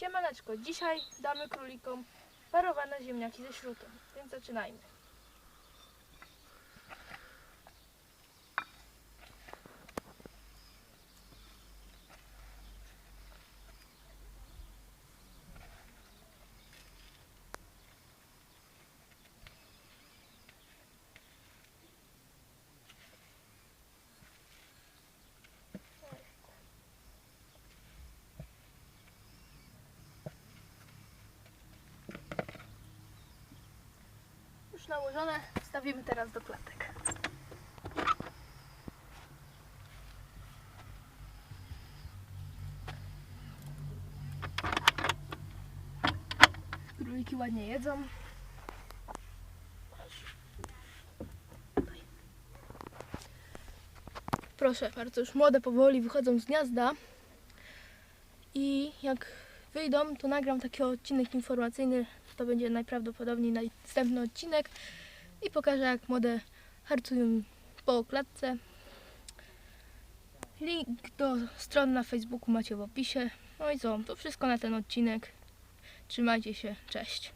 Siemaneczko, dzisiaj damy królikom parowane ziemniaki ze śrutem, więc zaczynajmy. Już nałożone, wstawimy teraz do klatek. Króliki ładnie jedzą. Proszę bardzo, już młode powoli wychodzą z gniazda. I jak wyjdą, to nagram taki odcinek informacyjny. To będzie najprawdopodobniej następny odcinek. I pokażę, jak młode harcują po klatce. Link do stron na Facebooku macie w opisie. No i co, to wszystko na ten odcinek. Trzymajcie się, cześć.